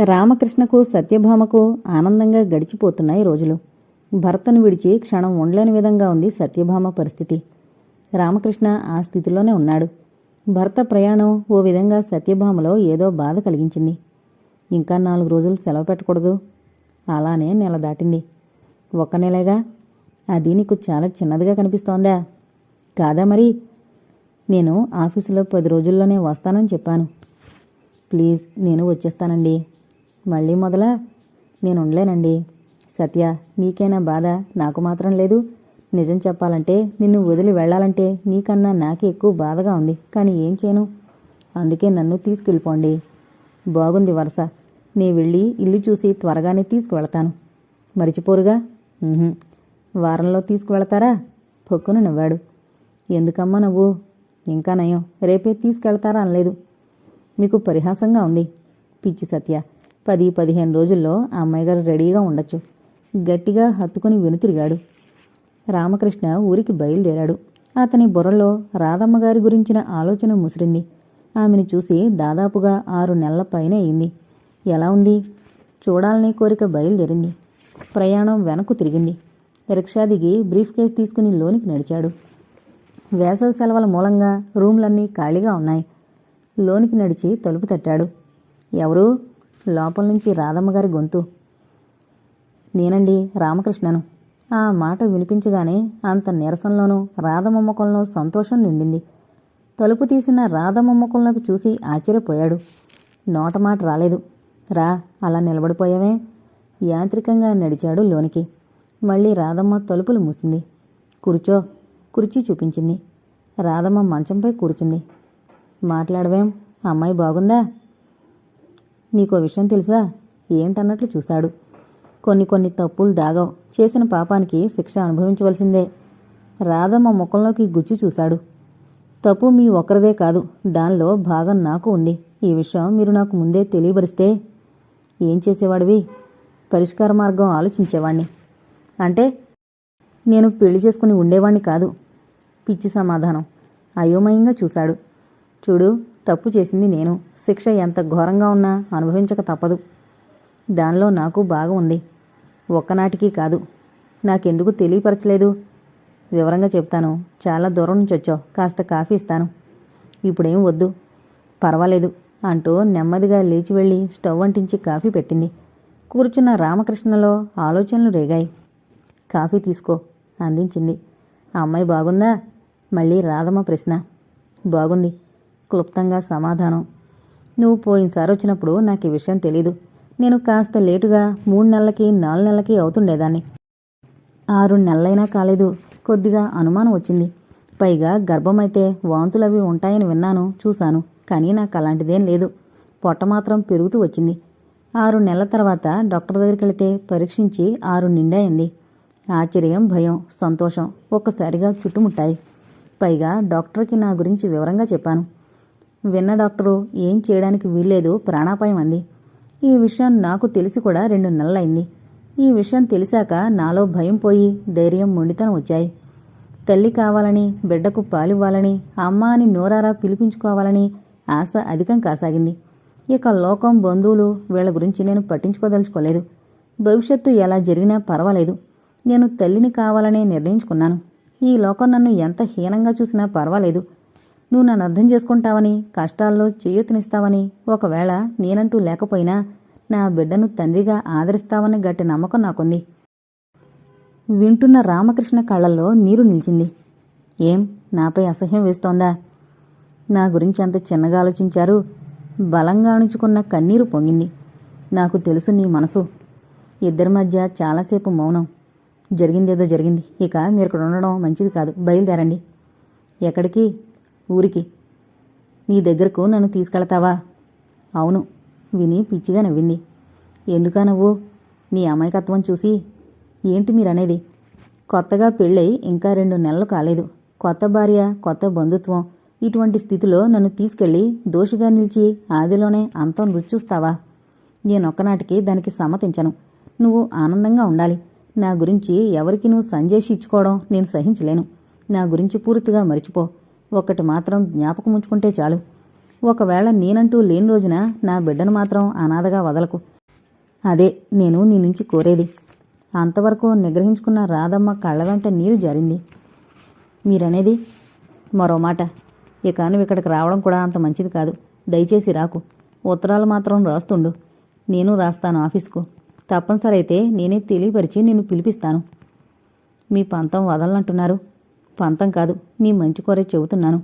రామకృష్ణకు సత్యభామకు ఆనందంగా గడిచిపోతున్నాయి రోజులు. భర్తను విడిచి క్షణం ఉండలేని విధంగా ఉంది సత్యభామ పరిస్థితి. రామకృష్ణ ఆ స్థితిలోనే ఉన్నాడు. భర్త ప్రయాణం ఓ విధంగా సత్యభామలో ఏదో బాధ కలిగించింది. ఇంకా నాలుగు రోజులు సెలవు పెట్టకూడదు. అలానే నెల దాటింది. ఒక నెలగా అది నీకు చాలా చిన్నదిగా కనిపిస్తోందా? కాదా మరి? నేను ఆఫీసులో పది రోజుల్లోనే వస్తానని చెప్పాను. ప్లీజ్ నేను వచ్చేస్తానండి. మళ్ళీ మొదలా? నేను ఉండలేనండి. సత్య నీకైనా బాధ? నాకు మాత్రం లేదు. నిజం చెప్పాలంటే నిన్ను వదిలి వెళ్ళాలంటే నీకన్నా నాకే ఎక్కువ బాధగా ఉంది. కానీ ఏం చేయను? అందుకే నన్ను తీసుకెళ్ళిపోండి. బాగుంది వరుస. నీ వెళ్ళి ఇల్లు చూసి త్వరగానే తీసుకువెళతాను. మరిచిపోరుగా? వారంలో తీసుకువెళతారా? పొక్కున నవ్వాడు. ఎందుకమ్మా నువ్వు? ఇంకా నయం. రేపే తీసుకెళ్తారా అనలేదు. మీకు పరిహాసంగా ఉంది. పిచ్చి సత్య. పది పదిహేను రోజుల్లో ఆ అమ్మాయి గారు రెడీగా ఉండొచ్చు. గట్టిగా హత్తుకుని వెనుతిరిగాడు రామకృష్ణ ఊరికి బయలుదేరాడు. అతని బుర్రలో రాధమ్మ గారి గురించిన ఆలోచన ముసిరింది. ఆమెను చూసి దాదాపుగా ఆరు నెలల పైన అయింది. ఎలా ఉంది? చూడాలనే కోరిక బయలుదేరింది. ప్రయాణం వెనక్కు తిరిగింది. రిక్షా దిగి బ్రీఫ్ కేస్ తీసుకుని లోనికి నడిచాడు. వేసవి సెలవుల మూలంగా రూమ్లన్నీ ఖాళీగా ఉన్నాయి. లోనికి నడిచి తలుపు తట్టాడు. ఎవరు? లోపల నుంచి రాధమ్మగారి గొంతు. నేనండి రామకృష్ణను. ఆ మాట వినిపించగానే అంత నీరసంలోనూ రాధమ్మ ముఖంలో సంతోషం నిండింది. తలుపు తీసిన రాధమ్మ ముఖంలోకి చూసి ఆశ్చర్యపోయాడు. నోట మాట రాలేదు. రా అలా నిలబడిపోయావే? యాంత్రికంగా నడిచాడు లోనికి. మళ్ళీ రాధమ్మ తలుపులు మూసింది. కూర్చో కుర్చీ చూపించింది. రాధమ్మ మంచంపై కూర్చుంది. మాట్లాడవేం? అమ్మాయి బాగుందా? నీకో విషయం తెలుసా? ఏంటన్నట్లు చూశాడు. కొన్ని కొన్ని తప్పులు దాగవు చేసిన పాపానికి శిక్ష అనుభవించవలసిందే. రాధమ్మ ముఖంలోకి గుచ్చి చూశాడు. తప్పు మీ ఒక్కరిదే కాదు. దానిలో భాగం నాకు ఉంది. ఈ విషయం మీరు నాకు ముందే తెలియబరిస్తే ఏం చేసేవాడివి? పరిష్కార మార్గం ఆలోచించేవాణ్ణి. అంటే నేను పెళ్ళి చేసుకుని ఉండేవాణ్ణి కాదు. పిచ్చి సమాధానం. అయోమయంగా చూశాడు. చూడు తప్పు చేసింది నేను. శిక్ష ఎంత ఘోరంగా ఉన్నా అనుభవించక తప్పదు. దానిలో నాకు బాగా ఉంది. ఒక్కనాటికి కాదు. నాకెందుకు తెలియపరచలేదు? వివరంగా చెప్తాను. చాలా దూరం నుంచి వచ్చావు. కాస్త కాఫీ ఇస్తాను. ఇప్పుడేం వద్దు. పర్వాలేదు అంటూ నెమ్మదిగా లేచి వెళ్ళి స్టవ్ అంటించి కాఫీ పెట్టింది. కూర్చున్న రామకృష్ణలో ఆలోచనలు రేగాయి. కాఫీ తీసుకో అందించింది. ఆ అమ్మాయి బాగుందా? మళ్ళీ రాధమ్మ ప్రశ్న. బాగుంది. క్లుప్తంగా సమాధానం. నువ్వు పోయినసారి వచ్చినప్పుడు నాకు ఈ విషయం తెలీదు. నేను కాస్త లేటుగా మూడు నెలలకి నాలుగు నెలలకి అవుతుండేదాన్ని. ఆరు నెలలైనా కాలేదు. కొద్దిగా అనుమానం వచ్చింది. పైగా గర్భమైతే వాంతులవి ఉంటాయని విన్నాను చూశాను. కానీ నాకు అలాంటిదేం లేదు. పొట్ట మాత్రం పెరుగుతూ వచ్చింది. ఆరు నెలల తర్వాత డాక్టర్ దగ్గరికి వెళితే పరీక్షించి ఆరు నిండాయింది. ఆశ్చర్యం భయం సంతోషం ఒక్కసారిగా చుట్టుముట్టాయి. పైగా డాక్టర్కి నా గురించి వివరంగా చెప్పాను. విన్న డాక్టరు ఏం చేయడానికి వీల్లేదు ప్రాణాపాయం అంది. ఈ విషయం నాకు తెలిసి కూడా రెండు నెలలైంది. ఈ విషయం తెలిసాక నాలో భయం పోయి ధైర్యం మొండితనం వచ్చాయి. తల్లి కావాలని బిడ్డకు పాలివ్వాలని అమ్మ అని నోరారా పిలిపించుకోవాలని ఆశ అధికం కాసాగింది. ఇక లోకం బంధువులు వీళ్ళ గురించి నేను పట్టించుకోదలుచుకోలేదు. భవిష్యత్తు ఎలా జరిగినా పర్వాలేదు. నేను తల్లిని కావాలనే నిర్ణయించుకున్నాను. ఈ లోకం నన్ను ఎంత హీనంగా చూసినా పర్వాలేదు. నువ్వు నన్ను అర్థం చేసుకుంటావని కష్టాల్లో చేయూతనిస్తావని ఒకవేళ నేనంటూ లేకపోయినా నా బిడ్డను తండ్రిగా ఆదరిస్తావని గట్టి నమ్మకం నాకుంది. వింటున్న రామకృష్ణ కళ్ళల్లో నీరు నిలిచింది. ఏం? నాపై అసహ్యం వేస్తోందా? నా గురించి అంత చిన్నగా ఆలోచించారు. బలంగా అణుచుకున్న కన్నీరు పొంగింది. నాకు తెలుసు నీ మనసు. ఇద్దరి మధ్య చాలాసేపు మౌనం. జరిగిందేదో జరిగింది. ఇక మీరు ఇక్కడ ఉండడం మంచిది కాదు. బయలుదేరండి. ఎక్కడికి? ఊరికి. నీ దగ్గరకు నన్ను తీసుకెళతావా? అవును విని పిచ్చిగా నవ్వింది. ఎందుకా నువ్వు? నీ అమాయకత్వం చూసి ఏంటి మీరనేది? కొత్తగా పెళ్ళై ఇంకా రెండు నెలలు కాలేదు. కొత్త భార్య కొత్త బంధుత్వం. ఇటువంటి స్థితిలో నన్ను తీసుకెళ్ళి దోషిగా నిలిచి ఆదిలోనే అంతం రుచూస్తావా నేనొక్కనాటికి దానికి సమ్మతించను. నువ్వు ఆనందంగా ఉండాలి. నా గురించి ఎవరికి నువ్వు సంజేషి ఇచ్చుకోవడం నేను సహించలేను. నా గురించి పూర్తిగా మరిచిపో. ఒకటి మాత్రం జ్ఞాపకం ఉంచుకుంటే చాలు. ఒకవేళ నేనంటూ లేని రోజున నా బిడ్డను మాత్రం అనాథగా వదలకు. అదే నేను నీ నుంచి కోరేది. అంతవరకు నిగ్రహించుకున్న రాధమ్మ కళ్ళ వెంట నీరు జారింది. మీరనేది? మరో మాట. ఇక నువ్వు ఇక్కడికి రావడం కూడా అంత మంచిది కాదు. దయచేసి రాకు. ఉత్తరాలు మాత్రం రాస్తుండు. నేను రాస్తాను ఆఫీస్కు. తప్పనిసరి అయితే నేనే తెలియపరిచి నిన్ను పిలిపిస్తాను. మీ పంతం వదలనంటున్నారు. పంతం కాదు నీ మంచి కోరే చెబుతున్నాను.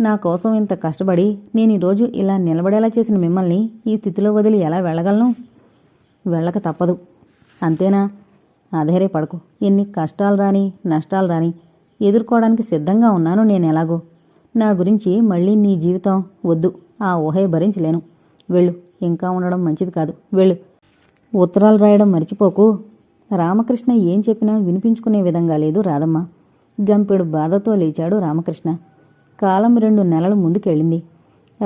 నా కోసం ఇంత కష్టపడి నేను ఈరోజు ఇలా నిలబడేలా చేసిన మిమ్మల్ని ఈ స్థితిలో వదిలి ఎలా వెళ్ళగలను? వెళ్ళక తప్పదు. అంతేనా? అధైర్యపడకు ఎన్ని కష్టాలు రాని నష్టాలు రాని ఎదుర్కోవడానికి సిద్ధంగా ఉన్నాను నేను ఎలాగో. నా గురించి మళ్ళీ నీ జీవితం వద్దు. ఆ ఊహే భరించలేను. వెళ్ళు. ఇంకా ఉండడం మంచిది కాదు. వెళ్ళు. ఉత్తరాలు రాయడం మర్చిపోకు. రామకృష్ణ ఏం చెప్పినా వినిపించుకునే విధంగా లేదు రాధమ్మ. గంపెడు బాధతో లేచాడు రామకృష్ణ. కాలం రెండు నెలలు ముందుకెళ్ళింది.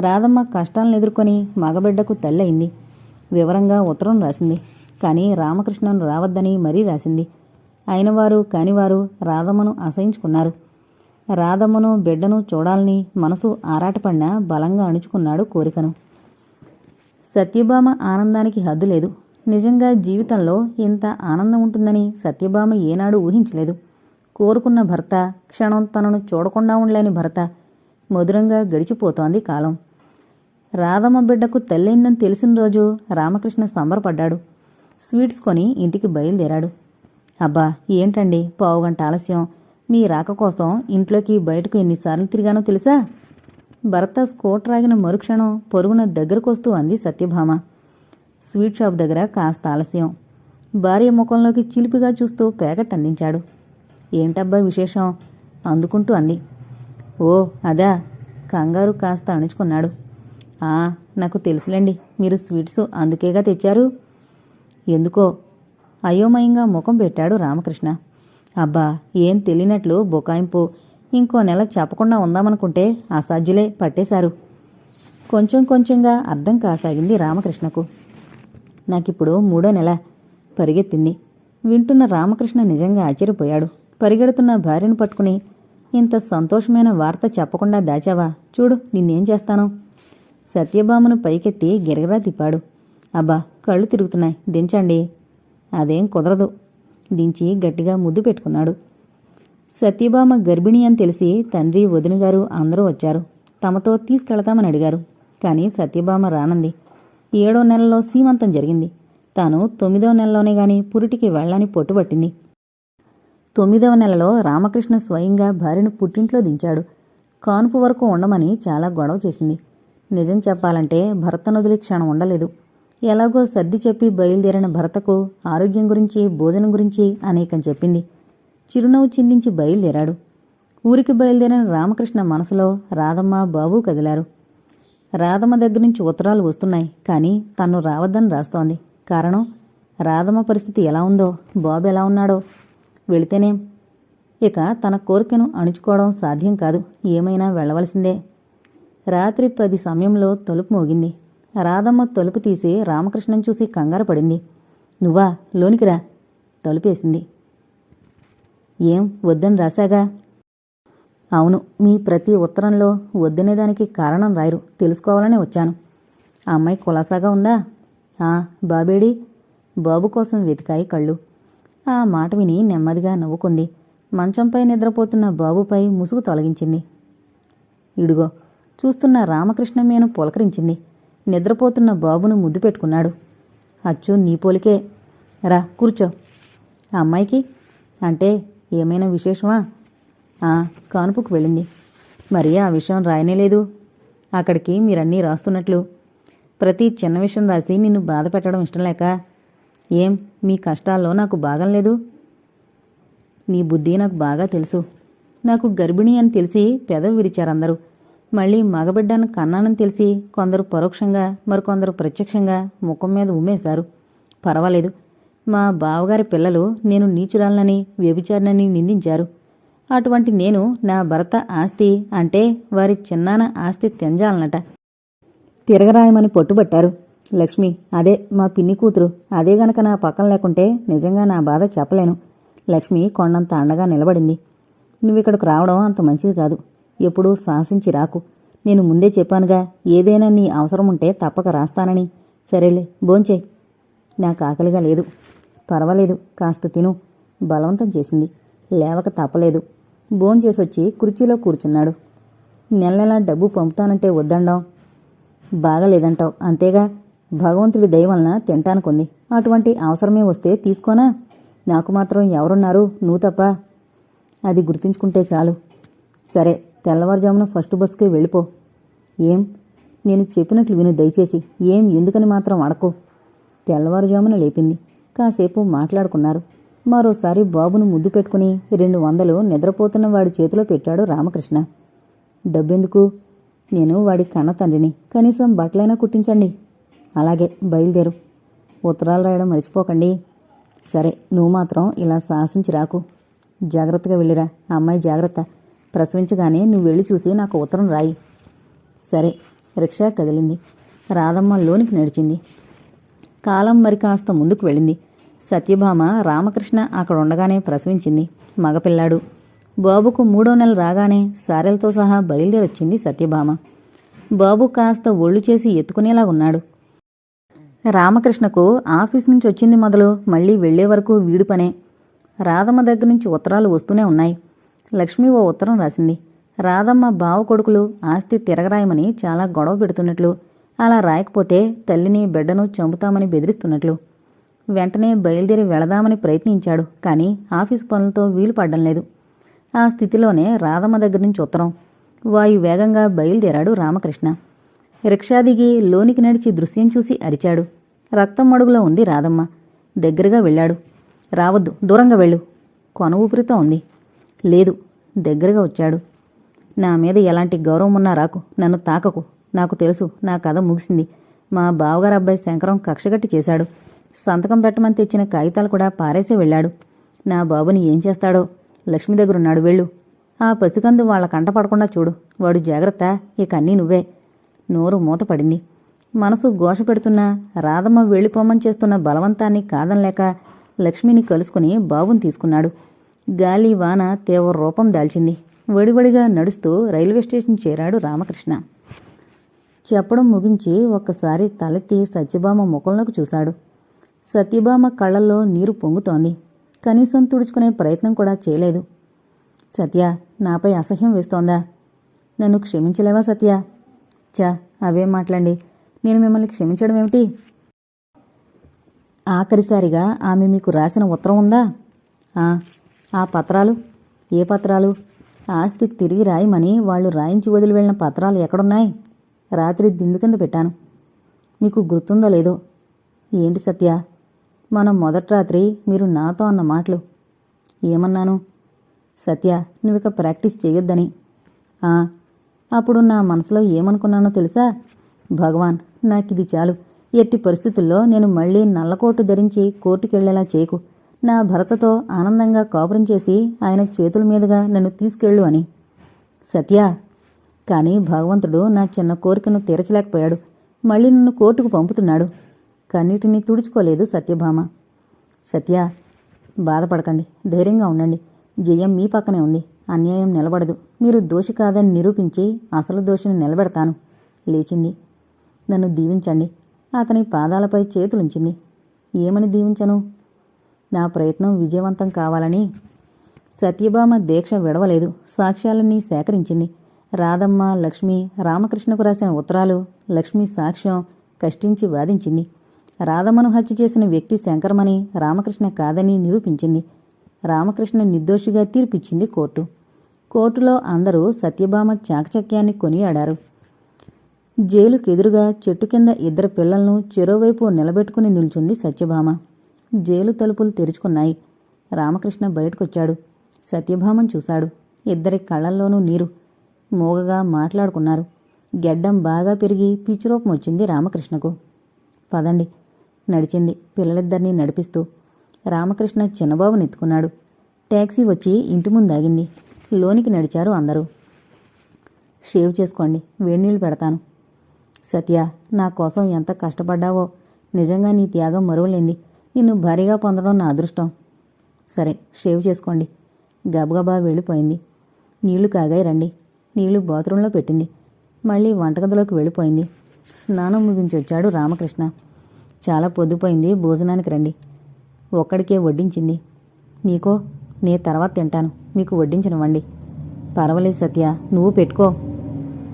రాధమ్మ కష్టాలను ఎదుర్కొని మగబిడ్డకు తల్లయింది. వివరంగా ఉత్తరం రాసింది. కానీ రామకృష్ణను రావద్దని మరీ రాసింది. అయినవారు కానివారు రాధమ్మను అసహించుకున్నారు. రాధమ్మను బిడ్డను చూడాలని మనసు ఆరాటపడినా బలంగా అణుచుకున్నాడు కోరికను. సత్యభామ ఆనందానికి హద్దు లేదు. నిజంగా జీవితంలో ఇంత ఆనందం ఉంటుందని సత్యభామ ఏనాడు ఊహించలేదు. కోరుకున్న భర్త క్షణం తనను చూడకుండా ఉండలేని భర్త మధురంగా గడిచిపోతోంది కాలం. రాధమ్మ బిడ్డకు తల్లైందని తెలిసిన రోజు రామకృష్ణ సంబరపడ్డాడు. స్వీట్స్ కొని ఇంటికి బయలుదేరాడు. అబ్బా ఏంటండి? పావుగంట ఆలస్యం. మీ రాక కోసం ఇంట్లోకి బయటకు ఎన్నిసార్లు తిరిగానో తెలుసా? భర్త స్కూటర్ ఆగిన మరుక్షణం పొరుగున దగ్గరకొస్తూ అంది సత్యభామ. స్వీట్ షాప్ దగ్గర కాస్త ఆలస్యం. భార్య ముఖంలోకి చిలిపిగా చూస్తూ ప్యాకెట్ అందించాడు. ఏంటబ్బా విశేషం? అందుకుంటూ అంది. ఓ అదా. కంగారు కాస్త అణుచుకున్నాడు. ఆ నాకు తెలుసులేండి మీరు స్వీట్స్ అందుకేగా తెచ్చారు? ఎందుకో? అయోమయంగా ముఖం పెట్టాడు రామకృష్ణ. అబ్బా ఏం తెలియనట్లు బుకాయింపు. ఇంకో నెల చెప్పకుండా ఉందామనుకుంటే అసాధ్యులే పట్టేశారు. కొంచెం కొంచెంగా అర్థం కాసాగింది రామకృష్ణకు. నాకిప్పుడు మూడో నెల పరిగెత్తింది. వింటున్న రామకృష్ణ నిజంగా ఆశ్చర్యపోయాడు. పరిగెడుతున్న భార్యను పట్టుకుని ఇంత సంతోషమైన వార్త చెప్పకుండా దాచావా? చూడు నిన్నేం చేస్తాను. సత్యభామను పైకెత్తి గిరగరా తిప్పాడు. అబ్బా కళ్ళు తిరుగుతున్నాయి. దించండి. అదేం కుదరదు. దించి గట్టిగా ముద్దు పెట్టుకున్నాడు. సత్యభామ గర్భిణి అని తెలిసి తండ్రి వదినగారు అందరూ వచ్చారు. తమతో తీసుకెళతామని అడిగారు. కానీ సత్యభామ రానంది. ఏడో నెలలో సీమంతం జరిగింది. తాను తొమ్మిదో నెలలోనే గాని పురిటికి వెళ్ళని పొట్టుపట్టింది తొమ్మిదవ నెలలో రామకృష్ణ స్వయంగా భార్యను పుట్టింట్లో దించాడు. కానుపు వరకు ఉండమని చాలా గొడవ చేసింది. నిజం చెప్పాలంటే భర్త నొదిలి క్షణం ఉండలేదు. ఎలాగో సర్ది చెప్పి బయలుదేరిన భర్తకు ఆరోగ్యం గురించి భోజనం గురించి అనేకం చెప్పింది. చిరునవ్వు చిందించి బయలుదేరాడు. ఊరికి బయలుదేరిన రామకృష్ణ మనసులో రాధమ్మ బాబు కదిలారు. రాధమ్మ దగ్గర నుంచి ఉత్తరాలు వస్తున్నాయి కానీ తను రావద్దని రాస్తోంది. కారణం రాధమ్మ పరిస్థితి ఎలా ఉందో బాబు ఎలా ఉన్నాడో వెళితేనేం. ఇక తన కోరికను అణుచుకోవడం సాధ్యం కాదు. ఏమైనా వెళ్ళవలసిందే. రాత్రి పది సమయంలో తలుపు మోగింది. రాధమ్మ తలుపు తీసి రామకృష్ణం చూసి కంగారు పడింది. నువ్వా? లోనికిరా తలుపేసింది. ఏం? వద్దని రాశాగా? అవును మీ ప్రతి ఉత్తరంలో వద్దనేదానికి కారణం రాయరు. తెలుసుకోవాలని వచ్చాను. ఆ అమ్మాయి కులాసాగా ఉందా? ఆ బాబేడి? బాబు కోసం వెతికాయి కళ్ళు. ఆ మాట విని నెమ్మదిగా నవ్వుకుంది. మంచంపై నిద్రపోతున్న బాబుపై ముసుగు తొలగించింది. ఇడుగో చూస్తున్న రామకృష్ణ మేను పులకరించింది. నిద్రపోతున్న బాబును ముద్దు పెట్టుకున్నాడు. అచ్చు నీ పోలికే. రా కూర్చో. అమ్మాయికి? అంటే ఏమైనా విశేషమా? కానుపుకు వెళ్ళింది. మరి ఆ విషయం రాయనేలేదు అక్కడికి మీరన్నీ రాస్తున్నట్లు. ప్రతి చిన్న విషయం రాసి నిన్ను బాధ పెట్టడం ఇష్టం లేక ఏం? మీ కష్టాల్లో నాకు భాగం లేదు నీ బుద్ధి నాకు బాగా తెలుసు. నాకు గర్భిణి అని తెలిసి పెదవి విరిచారందరూ. మళ్ళీ మగబిడ్డను కన్నానని తెలిసి కొందరు పరోక్షంగా మరికొందరు ప్రత్యక్షంగా ముఖం మీద ఉమ్మేశారు. పర్వాలేదు. మా బావగారి పిల్లలు నేను నీచురాలనని వ్యభిచారినని నిందించారు. అటువంటి నేను నా భర్త ఆస్తి అంటే వారి చిన్నాన ఆస్తి తెంజాలనట. తిరగరాయమని పట్టుబట్టారు. లక్ష్మి అదే మా పిన్ని కూతురు. అదే గనక నా పక్కన లేకుంటే నిజంగా నా బాధ చెప్పలేను. లక్ష్మి కొండంత అండగా నిలబడింది. నువ్విక్కడికి రావడం అంత మంచిది కాదు. ఎప్పుడూ సాహసించి రాకు. నేను ముందే చెప్పానుగా ఏదైనా నీ అవసరం ఉంటే తప్పక రాస్తానని. సరేలే భోంచే నాకు ఆకలిగా లేదు. పర్వాలేదు కాస్త తిను. బలవంతం చేసింది. లేవక తప్పలేదు. భోంచేసొచ్చి కుర్చీలో కూర్చున్నాడు. నెల నెలా డబ్బు పంపుతానంటే వద్దండం? బాగలేదంటావు అంతేగా? భగవంతుడి దయవలన తింటానుకుంది. అటువంటి అవసరమే వస్తే తీసుకోనా? నాకు మాత్రం ఎవరున్నారు? నువ్వు తప్ప. అది గుర్తుంచుకుంటే చాలు. సరే తెల్లవారుజామున ఫస్ట్ బస్కే వెళ్ళిపో. ఏం? నేను చెప్పినట్లు విను దయచేసి. ఏం? ఎందుకని మాత్రం అడకు. తెల్లవారుజామున లేపింది. కాసేపు మాట్లాడుకున్నారు. మరోసారి బాబును ముద్దు పెట్టుకుని రెండు వందలు నిద్రపోతున్న వాడి చేతిలో పెట్టాడు రామకృష్ణ. డబ్బెందుకు? నేను వాడి కన్న తండ్రిని. కనీసం బట్టలైనా కుట్టించండి. అలాగే బయలుదేరు. ఉత్తరాలు రాయడం మర్చిపోకండి. సరే నువ్వు మాత్రం ఇలా సాహసించి రాకు జాగ్రత్తగా వెళ్ళిరా. అమ్మాయి జాగ్రత్త. ప్రసవించగానే నువ్వు వెళ్ళి చూసి నాకు ఉత్తరం రాయి. సరే రిక్షా కదిలింది. రాధమ్మ లోనికి నడిచింది. కాలం మరి కాస్త ముందుకు వెళ్ళింది. సత్యభామ రామకృష్ణ అక్కడ ఉండగానే ప్రసవించింది. మగపిల్లాడు. బాబుకు మూడో నెల రాగానే సారెలతో సహా బయలుదేరొచ్చింది సత్యభామ. బాబు కాస్త ఒళ్ళు చేసి ఎత్తుకునేలా ఉన్నాడు. రామకృష్ణకు ఆఫీస్ నుంచి వచ్చింది మొదలు మళ్ళీ వెళ్ళే వరకు వీడు పనే. రాధమ్మ దగ్గర నుంచి ఉత్తరాలు వస్తూనే ఉన్నాయి. లక్ష్మి ఓ ఉత్తరం రాసింది. రాధమ్మ బావ కొడుకులు ఆస్తి తిరగరాయమని చాలా గొడవ పెడుతున్నట్లు అలా రాయకపోతే తల్లిని బిడ్డను చంపుతామని బెదిరిస్తున్నట్లు. వెంటనే బయలుదేరి వెళదామని ప్రయత్నించాడు కానీ ఆఫీస్ పనులతో వీలు పడ్డం లేదు. ఆ స్థితిలోనే రాధమ్మ దగ్గర నుంచి ఉత్తరం వాయు వేగంగా బయలుదేరాడు రామకృష్ణ. రిక్షా దిగి లోనికి నడిచి దృశ్యం చూసి అరిచాడు. రక్తం మడుగులో ఉంది రాధమ్మ. దగ్గరగా వెళ్ళాడు. రావద్దు దూరంగా వెళ్ళు. కొన ఊపిరితో ఉంది లేదు దగ్గరగా వచ్చాడు. నా మీద ఎలాంటి గౌరవం ఉన్నా రాకు నన్ను తాకకు. నాకు తెలుసు నా కథ ముగిసింది. మా బావగారు అబ్బాయి శంకరం కక్షగట్టి చేశాడు. సంతకం పెట్టమని తెచ్చిన కాగితాలు కూడా పారేసే వెళ్ళాడు. నా బాబుని ఏం చేస్తాడో? లక్ష్మి దగ్గరున్నాడు వెళ్ళు. ఆ పసికందు వాళ్ళ కంట పడకుండా చూడు. వాడు జాగ్రత్త ఇక అన్నీ నువ్వే. నోరు మూతపడింది. మనసు ఘోష పెడుతున్నా రాధమ్మ వెళ్ళిపోమని చేస్తున్న బలవంతాన్ని కాదనలేక లక్ష్మిని కలుసుకుని బాబుని తీసుకున్నాడు. గాలి వాన తీవ్ర రూపం దాల్చింది. వడివడిగా నడుస్తూ రైల్వే స్టేషన్ చేరాడు రామకృష్ణ. చెప్పడం ముగించి ఒక్కసారి తలెత్తి సత్యభామ ముఖంలోకి చూశాడు. సత్యభామ కళ్ళల్లో నీరు పొంగుతోంది. కనీసం తుడుచుకునే ప్రయత్నం కూడా చేయలేదు. సత్య నాపై అసహ్యం వేస్తోందా? నన్ను క్షమించలేవా సత్య? చా అవే మాట్లాడండి నేను మిమ్మల్ని క్షమించడం ఏమిటి? ఆఖరిసారిగా ఆమె మీకు రాసిన ఉత్తరం ఉందా? ఆ, పత్రాలు? ఏ పత్రాలు? ఆస్తి తిరిగి రాయమని వాళ్ళు రాయించి వదిలి వెళ్ళిన పత్రాలు ఎక్కడున్నాయి? రాత్రి దిండు కింద పెట్టాను. మీకు గుర్తుందో లేదో? ఏంటి సత్య? మనం మొదటి రాత్రి మీరు నాతో అన్న మాటలు. ఏమన్నాను? సత్య నువ్వు ఇక ప్రాక్టీస్ చేయొద్దని. అప్పుడు నా మనసులో ఏమనుకున్నానో తెలుసా? భగవాన్ నాకిది చాలు. ఎట్టి పరిస్థితుల్లో నేను మళ్ళీ నల్లకోటు ధరించి కోర్టుకెళ్ళేలా చేయకు. నా భర్తతో ఆనందంగా కాపురం చేసి ఆయన చేతుల మీదుగా నన్ను తీసుకెళ్ళు అని. సత్య! కానీ భగవంతుడు నా చిన్న కోరికను తీర్చలేకపోయాడు. మళ్ళీ నన్ను కోర్టుకు పంపుతున్నాడు. కన్నీటిని తుడుచుకోలేదు సత్యభామ. సత్య! బాధపడకండి. ధైర్యంగా ఉండండి. జయం మీ పక్కనే ఉంది. అన్యాయం నిలబడదు. మీరు దోషి కాదని నిరూపించి అసలు దోషిని నిలబెడతాను. లేచింది. నన్ను దీవించండి. అతని పాదాలపై చేతులుంచింది. ఏమని దీవించను? నా ప్రయత్నం విజయవంతం కావాలని. సత్యభామ దీక్ష విడవలేదు. సాక్ష్యాలన్నీ సేకరించింది. రాధమ్మ లక్ష్మి రామకృష్ణకు రాసిన ఉత్తరాలు లక్ష్మి సాక్ష్యం కష్టించి వాదించింది. రాధమ్మను హత్య చేసిన వ్యక్తి శంకరమని రామకృష్ణ కాదని నిరూపించింది. రామకృష్ణ నిర్దోషిగా తీర్పిచ్చింది కోర్టు. కోర్టులో అందరూ సత్యభామ చాకచక్యాన్ని కొనియాడారు. జైలుకెదురుగా చెట్టు కింద ఇద్దరు పిల్లలను చెరోవైపు నిలబెట్టుకుని నిల్చుంది సత్యభామ. జైలు తలుపులు తెరుచుకున్నాయి. రామకృష్ణ బయటకొచ్చాడు. సత్యభామను చూశాడు. ఇద్దరి కళ్ళల్లోనూ నీరు. మూగగా మాట్లాడుకున్నారు. గెడ్డం బాగా పెరిగి పిచ్చిరూపం వచ్చింది రామకృష్ణకు. పదండి నడిచింది పిల్లలిద్దరినీ నడిపిస్తూ. రామకృష్ణ చిన్నబాబుని ఎత్తుకున్నాడు. ట్యాక్సీ వచ్చి ఇంటి ముందాగింది. లోనికి నడిచారు అందరూ. షేవ్ చేసుకోండి వేడినీళ్ళు పెడతాను. సత్య నా కోసం ఎంత కష్టపడ్డావో. నిజంగా నీ త్యాగం మరువలేంది. నిన్ను భారీగా పొందడం నా అదృష్టం. సరే షేవ్ చేసుకోండి. గబగబా వెళ్ళిపోయింది. నీళ్ళు కాగాయి రండి. నీళ్ళు బాత్రూంలో పెట్టింది. మళ్ళీ వంటగదిలోకి వెళ్ళిపోయింది. స్నానం ముగించి వచ్చాడు రామకృష్ణ. చాలా పొద్దుపోయింది భోజనానికి రండి. ఒక్కడికే వడ్డించింది. నీకో నే తర్వాత తింటాను. మీకు వడ్డించనివ్వండి. పర్వాలేదు సత్య నువ్వు పెట్టుకో.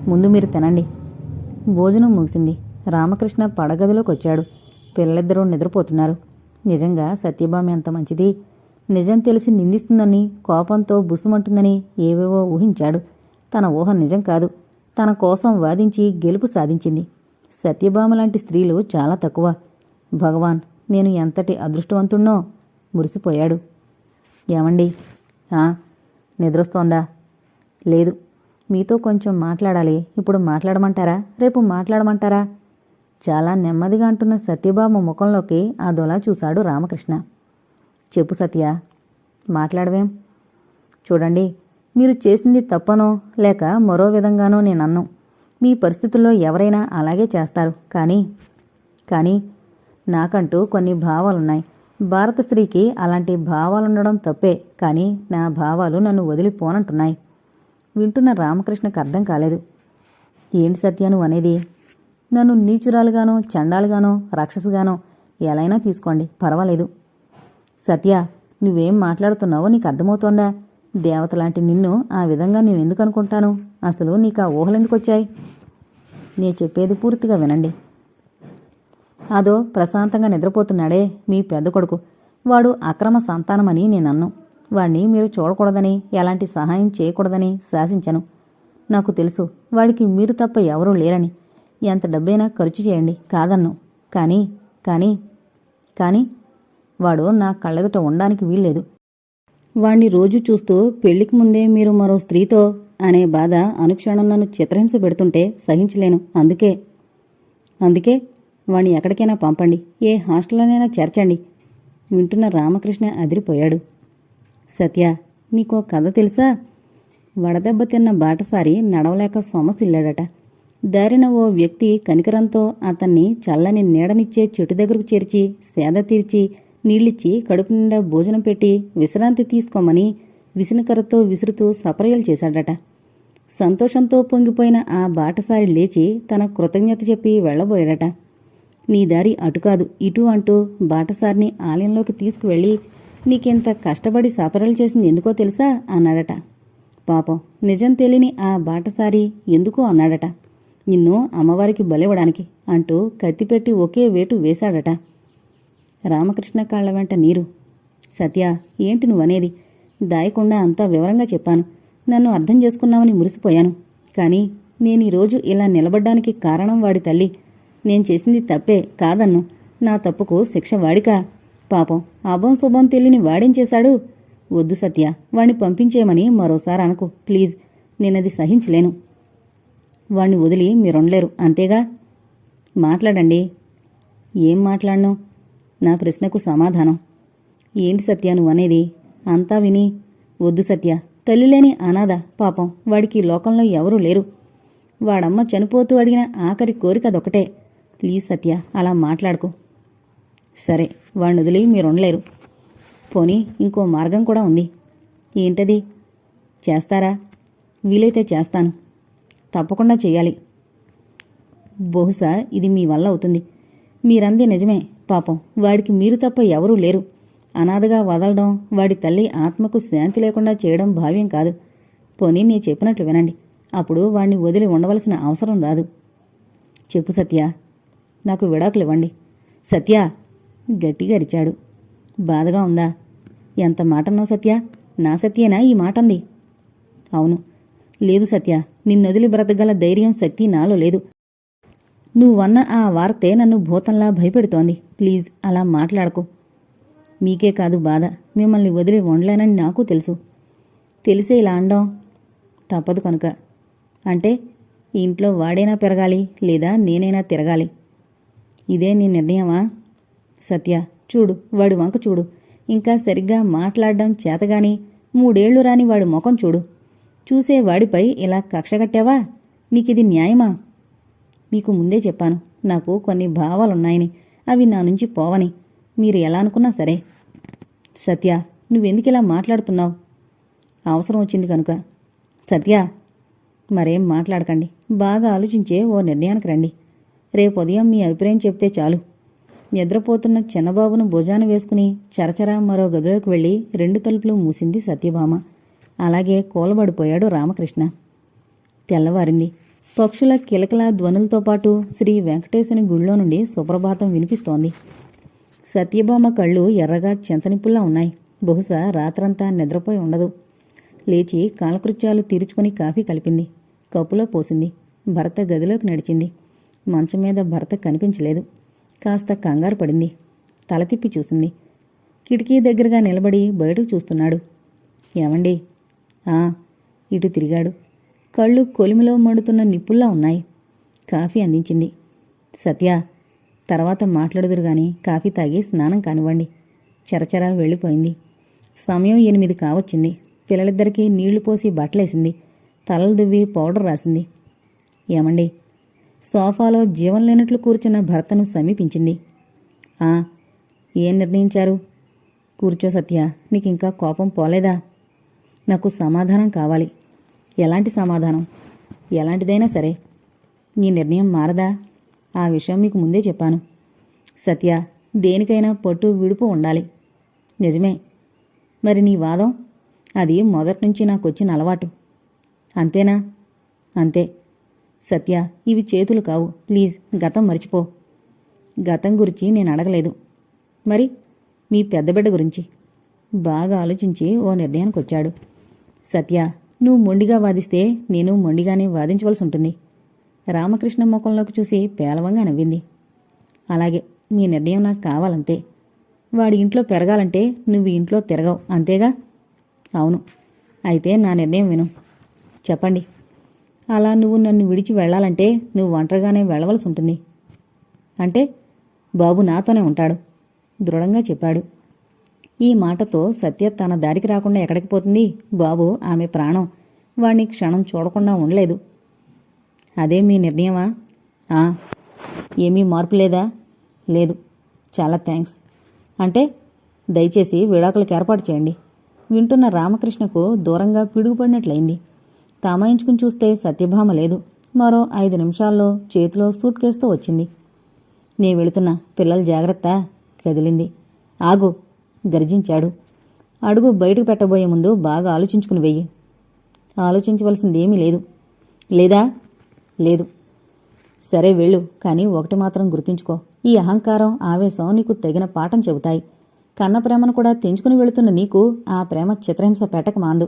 ముందు మీరు తినండి. భోజనం ముగిసింది. రామకృష్ణ పడగదిలోకి వచ్చాడు పిల్లలిద్దరూ నిద్రపోతున్నారు. నిజంగా సత్యభామ ఎంత మంచిది. నిజం తెలిసి నిందిస్తుందని కోపంతో బుసుమంటుందని ఏవేవో ఊహించాడు. తన ఊహ నిజం కాదు. తన కోసం వాదించి గెలుపు సాధించింది. సత్యభామ లాంటి స్త్రీలు చాలా తక్కువ. భగవాన్ నేను ఎంతటి అదృష్టవంతుణ్ణో? మురిసిపోయాడు. ఏమండి? నిద్రొస్తోందా? లేదు. మీతో కొంచెం మాట్లాడాలి. ఇప్పుడు మాట్లాడమంటారా? రేపు మాట్లాడమంటారా? చాలా నెమ్మదిగా అంటున్న సత్యబాబు ముఖంలోకి అదోలా చూశాడు రామకృష్ణ. చెప్పు సత్య మాట్లాడవేం? చూడండి మీరు చేసింది తప్పనో లేక మరో విధంగానో నేను అన్ను మీ పరిస్థితుల్లో ఎవరైనా అలాగే చేస్తారు. కానీ కానీ నాకంటూ కొన్ని భావాలున్నాయి. భారత స్త్రీకి అలాంటి భావాలుండడం తప్పే కానీ నా భావాలు నన్ను వదిలిపోనంటున్నాయి. వింటున్న రామకృష్ణకు అర్థం కాలేదు. ఏంటి సత్యను అనేది? నన్ను నీచురాలుగానో చండాలుగానో రాక్షసుగానో ఎలైనా తీసుకోండి పర్వాలేదు. సత్య నువ్వేం మాట్లాడుతున్నావో నీకు అర్థమవుతోందా? దేవతలాంటి నిన్ను ఆ విధంగా నేను ఎందుకు అనుకుంటాను? అసలు నీకు ఆ ఊహలెందుకు వచ్చాయి? నేను చెప్పేది పూర్తిగా వినండి. అదో ప్రశాంతంగా నిద్రపోతున్నాడే మీ పెద్ద కొడుకు. వాడు అక్రమ సంతానమని నేనన్ను. వాణ్ణి మీరు చూడకూడదని ఎలాంటి సహాయం చేయకూడదని శాసించను. నాకు తెలుసు వాడికి మీరు తప్ప ఎవరూ లేరని. ఎంత డబ్బైనా ఖర్చు చేయండి కాదన్ను. కానీ కానీ కానీ వాడు నా కళ్ళెదుట ఉండడానికి వీల్లేదు. వాణ్ణి రోజు చూస్తూ పెళ్ళికి ముందే మీరు మరో స్త్రీతో అనే బాధ అనుక్షణం నన్ను చిత్రహింస పెడుతుంటే సహించలేను. అందుకే అందుకే వాణ్ణి ఎక్కడికైనా పంపండి. ఏ హాస్టల్లోనైనా చేర్చండి. వింటున్న రామకృష్ణ అదిరిపోయాడు. సత్య నీకో కథ తెలుసా? వడదెబ్బ తిన్న బాటసారి నడవలేక సొమసిల్లాడట. దారిన ఓ వ్యక్తి కనికరంతో అతన్ని చల్లని నీడనిచ్చే చెట్టు దగ్గరకు చేర్చి సేద తీర్చి నీళ్ళిచ్చి కడుపు నిండా భోజనం పెట్టి విశ్రాంతి తీసుకోమని విసునకర్రతో విసురుతూ సపర్యలు చేశాడట. సంతోషంతో పొంగిపోయిన ఆ బాటసారి లేచి తన కృతజ్ఞత చెప్పి వెళ్ళబోయాడట. నీ దారి అటు కాదు ఇటు అంటూ బాటసారిని ఆలయంలోకి తీసుకువెళ్ళి నీకింత కష్టపడి సపరలు చేసింది ఎందుకో తెలుసా? అన్నాడట. పాపం నిజం తెలియని ఆ బాటసారి ఎందుకో అన్నాడట. నిన్ను అమ్మవారికి బలివ్వడానికి అంటూ కత్తిపెట్టి ఒకే వేటు వేశాడట. రామకృష్ణ కాళ్ళ వెంట నీరు. సత్య ఏంటి నువ్వనేది? దాయకుండా అంతా వివరంగా చెప్పాను. నన్ను అర్థం చేసుకున్నావని మురిసిపోయాను. కానీ నేను ఈరోజు ఇలా నిలబడ్డానికి కారణం వాడి తల్లి నేను చేసింది తప్పే కాదన్ను. నా తప్పుకు శిక్ష వాడికా? పాపం అభం శుభం తెలియని వాడేం చేశాడు? వద్దు సత్య వాణ్ణి పంపించేయమని మరోసారి అనకు. ప్లీజ్ నేనది సహించలేను. వాణ్ణి వదిలి మీరుండలేరు అంతేగా? మాట్లాడండి. ఏం మాట్లాడను? నా ప్రశ్నకు సమాధానం. ఏంటి సత్య నువ్వు అనేది? అంతా విని. వద్దు సత్య తల్లి లేని అనాథ పాపం. వాడికి లోకంలో ఎవరూ లేరు. వాడమ్మ చనిపోతూ అడిగిన ఆఖరి కోరిక అదొకటే ప్లీజ్ సత్య అలా మాట్లాడుకో. సరే వాడిని వదిలి మీరు ఉండలేరు. పోనీ ఇంకో మార్గం కూడా ఉంది. ఏంటది? చేస్తారా? వీలైతే చేస్తాను. తప్పకుండా చేయాలి. బహుశా ఇది మీ వల్ల అవుతుంది. మీరంది నిజమే పాపం. వాడికి మీరు తప్ప ఎవరూ లేరు. అనాథగా వదలడం వాడి తల్లి ఆత్మకు శాంతి లేకుండా చేయడం భావ్యం కాదు. పోనీ నేను చెప్పినట్లు వినండి. అప్పుడు వాడిని వదిలి ఉండవలసిన అవసరం రాదు. చెప్పు సత్య నాకు విడాకులు ఇవ్వండి సత్య గట్టిగా అరిచాడు. బాధగా ఉందా? ఎంత మాటన్నావు సత్య? నా సత్యేనా? ఈ మాటంది. అవును. లేదు సత్య నిన్నొదిలి బ్రతకగల ధైర్యం శక్తి నాలో లేదు. నువ్వన్న ఆ వార్తే నన్ను భూతంలా భయపెడుతోంది. ప్లీజ్ అలా మాట్లాడకు. మీకే కాదు బాధ మిమ్మల్ని వదిలి ఉండలేనని నాకు తెలుసు. తెలిసే ఇలా అండం? తప్పదు కనుక. అంటే ఇంట్లో వాడైనా పెరగాలి లేదా నేనైనా తిరగాలి. ఇదే నీ నిర్ణయమా? సత్య చూడు వాడి వంక చూడు. ఇంకా సరిగ్గా మాట్లాడడం చేతగాని మూడేళ్ళు రాని వాడి ముఖం చూడు. చూసే వాడిపై ఇలా కక్షగట్టావా నీకిది న్యాయమా? మీకు ముందే చెప్పాను నాకు కొన్ని భావాలున్నాయని. అవి నా నుంచి పోవని. మీరు ఎలా అనుకున్నా సరే. సత్య నువ్వెందుకిలా మాట్లాడుతున్నావు? అవసరం వచ్చింది కనుక. సత్య మరేం మాట్లాడకండి. బాగా ఆలోచించే ఓ నిర్ణయానికి రండి. రేపు ఉదయం మీ అభిప్రాయం చెప్తే చాలు. నిద్రపోతున్న చిన్నబాబును భుజాన వేసుకుని చరచరా మరో గదిలోకి వెళ్ళి రెండు తలుపులు మూసింది సత్యభామ. అలాగే కూలబడిపోయాడు రామకృష్ణ. తెల్లవారింది. పక్షుల కిలకల ధ్వనులతో పాటు శ్రీ వెంకటేశుని గుళ్ళో నుండి సుప్రభాతం వినిపిస్తోంది. సత్యభామ కళ్ళు ఎర్రగా చింతనిప్పుల్లా ఉన్నాయి. బహుశా రాత్రంతా నిద్రపోయి ఉండదు. లేచి కాలకృత్యాలు తీర్చుకొని కాఫీ కలిపింది. కప్పులో పోసింది. భర్త గదిలోకి నడిచింది. మంచం మీద భర్త కనిపించలేదు. కాస్త కంగారు పడింది. తల తిప్పి చూసింది. కిటికీ దగ్గరగా నిలబడి బయటకు చూస్తున్నాడు. ఏమండి? ఆ ఇటు తిరిగాడు. కళ్ళు కొలిమిలో మండుతున్న నిప్పుల్లా ఉన్నాయి. కాఫీ అందించింది. సత్య తర్వాత మాట్లాడుదురు గాని కాఫీ తాగి స్నానం కానివ్వండి. చరచరా వెళ్ళిపోయింది. సమయం ఎనిమిది కావచ్చింది. పిల్లలిద్దరికీ నీళ్ళు పోసి బట్టలేసింది. తలలు దువ్వి పౌడర్ రాసింది. ఏమండి? సోఫాలో జీవం లేనట్లు కూర్చున్న భర్తను సమీపించింది. ఆ ఏం నిర్ణయించారు? కూర్చో సత్య నీకింకా కోపం పోలేదా? నాకు సమాధానం కావాలి. ఎలాంటి సమాధానం? ఎలాంటిదైనా సరే. నీ నిర్ణయం మారదా? ఆ విషయం మీకు ముందే చెప్పాను. సత్య దేనికైనా పట్టు విడుపు ఉండాలి. నిజమే. మరి నీ వాదం? అది మొదటి నుంచి నాకు వచ్చిన అలవాటు. అంతేనా? అంతే. సత్య ఇవి చేతులు కావు. ప్లీజ్ గతం మర్చిపో. గతం గురించి నేను అడగలేదు. మరి మీ పెద్ద బిడ్డ గురించి? బాగా ఆలోచించి ఓ నిర్ణయానికి వచ్చాడు సత్య నువ్వు మొండిగా వాదిస్తే నేను మొండిగానే వాదించవలసి ఉంటుంది. రామకృష్ణ ముఖంలోకి చూసి పేలవంగా నవ్వింది. అలాగే మీ నిర్ణయం నాకు కావాలంతే. వాడి ఇంట్లో పెరగాలంటే నువ్వు ఇంట్లో తిరగవు అంతేగా? అవును. అయితే నా నిర్ణయం విను. చెప్పండి. అలా నువ్వు నన్ను విడిచి వెళ్ళాలంటే నువ్వు ఒంటరిగానే వెళ్ళవలసి ఉంటుంది. అంటే బాబు నాతోనే ఉంటాడు దృఢంగా చెప్పాడు. ఈ మాటతో సత్య తన దారికి రాకుండా ఎక్కడికి పోతుంది? బాబు ఆమె ప్రాణం. వాణ్ణి క్షణం చూడకుండా ఉండలేదు. అదే మీ నిర్ణయమా? ఆ, ఏమీ మార్పు లేదా? లేదు. చాలా థ్యాంక్స్. అంటే దయచేసి విడాకులకు ఏర్పాటు చేయండి. వింటున్న రామకృష్ణకు దూరంగా పిడుగుపడినట్లయింది తామాయించుకుని చూస్తే సత్యభామ లేదు. మరో ఐదు నిమిషాల్లో చేతిలో సూట్ కేసుతో వచ్చింది. నే వెళుతున్నా. పిల్లలు జాగ్రత్త కదిలింది. ఆగు గర్జించాడు. అడుగు బయటకు పెట్టబోయే ముందు బాగా ఆలోచించుకుని వెయ్యి. ఆలోచించవలసిందేమీ లేదు. లేదా? లేదు. సరే వెళ్ళు కానీ ఒకటి మాత్రం గుర్తుంచుకో. ఈ అహంకారం ఆవేశం నీకు తగిన పాఠం చెబుతాయి. కన్న ప్రేమను కూడా తెంచుకుని వెళుతున్న నీకు ఆ ప్రేమ చిత్రహింస పెట్టక మాందు.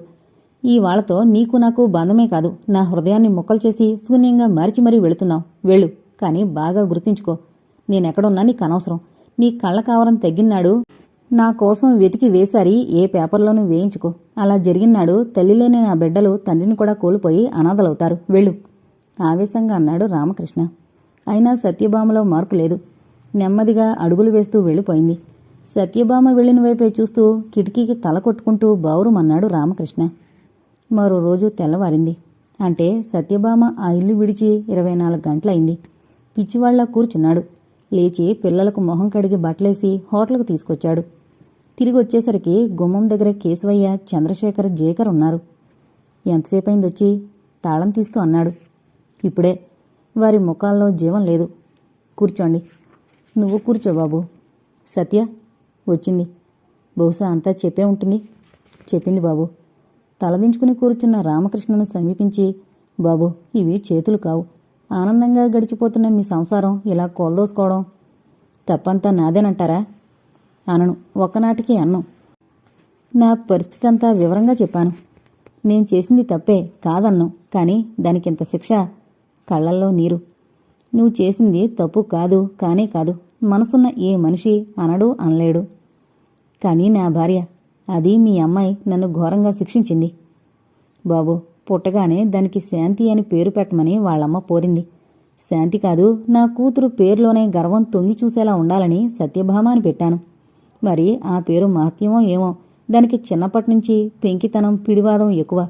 ఈ వాళ్ళతో నీకు నాకు బంధమే కాదు. నా హృదయాన్ని ముక్కలు చేసి శూన్యంగా మరిచి మరీ వెళుతున్నావు. వెళ్ళు కానీ బాగా గుర్తుంచుకో. నేనెక్కడున్నా నీకు అనవసరం. నీ కళ్ళ కావరం తగ్గినాడు నా కోసం వెతికి వేసారి ఏ పేపర్లోనూ వేయించుకో. అలా జరిగినాడు తల్లి లేని నా బిడ్డలు తండ్రిని కూడా కోల్పోయి అనాథలవుతారు. వెళ్ళు ఆవేశంగా అన్నాడు రామకృష్ణ. అయినా సత్యభామలో మార్పు లేదు. నెమ్మదిగా అడుగులు వేస్తూ వెళ్ళిపోయింది. సత్యభామ వెళ్ళిన వైపే చూస్తూ కిటికీకి తల కొట్టుకుంటూ బావురుమన్నాడు రామకృష్ణ. మరో రోజు తెల్లవారింది. అంటే సత్యభామ ఆ ఇల్లు విడిచి ఇరవై నాలుగు గంటలైంది. పిచ్చివాళ్ళా కూర్చున్నాడు. లేచి పిల్లలకు మొహం కడిగి బట్టలేసి హోటల్కు తీసుకొచ్చాడు. తిరిగి వచ్చేసరికి గుమ్మం దగ్గర కేశవయ్య చంద్రశేఖర్ జేకర్ ఉన్నారు. ఎంతసేపైంది వచ్చి తాళం తీస్తూ అన్నాడు. ఇప్పుడే. వారి ముఖాల్లో జీవం లేదు. కూర్చోండి. నువ్వు కూర్చో బాబు. సత్య? వచ్చింది. బహుశా అంతా చెప్పే ఉంటుంది. చెప్పింది బాబు. తలదించుకుని కూర్చున్న రామకృష్ణను సమీపించి బాబు ఇవి చేతులు కావు. ఆనందంగా గడిచిపోతున్న మీ సంసారం ఇలా కోల్దోసుకోవడం తప్పంతా నాదేనంటారా? అనను ఒక్కనాటికి అన్నం. నా పరిస్థితి అంతా వివరంగా చెప్పాను. నేను చేసింది తప్పే కాదన్ను కానీ దానికింత శిక్ష కళ్ళల్లో నీరు. నువ్వు చేసింది తప్పు కాదు కానే కాదు. మనసున్న ఏ మనిషి అనడు అనలేడు. కానీ నా భార్య అది మీ అమ్మాయి నన్ను ఘోరంగా శిక్షించింది. బాబు పుట్టగానే దానికి శాంతి అని పేరు పెట్టమని వాళ్ళమ్మ పోరింది. శాంతి కాదు నా కూతురు పేరులోనే గర్వం తొంగి చూసేలా ఉండాలని సత్యభామ అని పెట్టాను. మరి ఆ పేరు మహత్యమో ఏమో? దానికి చిన్నప్పటి నుంచి పెంకితనం పిడివాదం ఎక్కువ.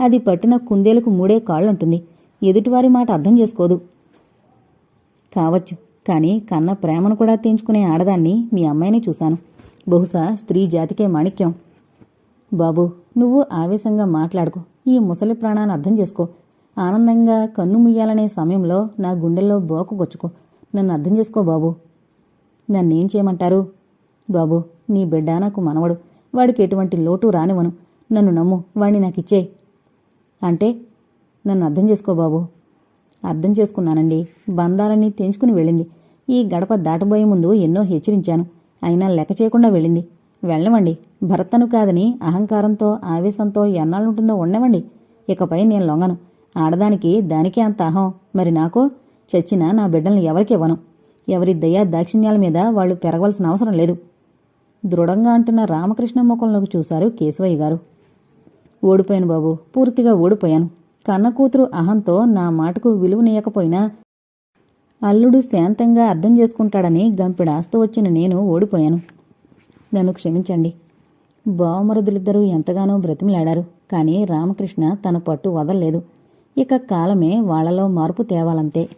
అది పట్టిన కుందేలకు మూడే కాళ్ళుంటుంది. ఎదుటివారి మాట అర్థం చేసుకోదు. కావచ్చు కానీ కన్న ప్రేమను కూడా తెంచుకునే ఆడదాన్ని మీ అమ్మాయిని చూశాను. బహుశా స్త్రీ జాతికే మాణిక్యం. బాబు నువ్వు ఆవేశంగా మాట్లాడుకో. ఈ ముసలి ప్రాణాన్ని అర్థం చేసుకో. ఆనందంగా కన్ను ముయ్యాలనే సమయంలో నా గుండెల్లో బోకగొచ్చుకో నన్ను అర్థం చేసుకో బాబు. నన్నేం చేయమంటారు? బాబు నీ బిడ్డ నాకు మనవడు. వాడికి ఎటువంటి లోటు రానివను నన్ను నమ్ము వాణ్ణి నాకిచ్చేయి అంటే నన్ను అర్థం చేసుకో బాబు. అర్థం చేసుకున్నానండి. బంధాలన్నీ తెంచుకుని వెళ్ళింది. ఈ గడప దాటబోయే ముందు ఎన్నో హెచ్చరించాను. అయినా లెక్క చేయకుండా వెళ్ళింది. వెళ్ళవండి. భర్తను కాదని అహంకారంతో ఆవేశంతో ఎన్నాళ్ళుంటుందో ఉండవండి. ఇకపై నేను లొంగను. ఆడదానికి దానికే అంత అహం. మరి నాకు? చచ్చినా నా బిడ్డల్ని ఎవరికి ఇవ్వను? ఎవరి దయా దాక్షిణ్యాల మీద వాళ్ళు పెరగవలసిన అవసరం లేదు. దృఢంగా అంటున్న రామకృష్ణ ముఖంలోకి చూశారు కేశవయ్య గారు. ఓడిపోయాను బాబు. పూర్తిగా ఓడిపోయాను. కన్న కూతురు అహంతో నా మాటకు విలువనీయకపోయినా అల్లుడు శాంతంగా అర్థం చేసుకుంటాడని గంపిడాస్తూ వచ్చిన నేను ఓడిపోయాను. నన్ను క్షమించండి. బావమరుదులిద్దరూ ఎంతగానో బ్రతిమలాడారు. కానీ రామకృష్ణ తన పట్టు వదల్లేదు. ఇక కాలమే వాళ్ళలో మార్పు తేవాలంతే.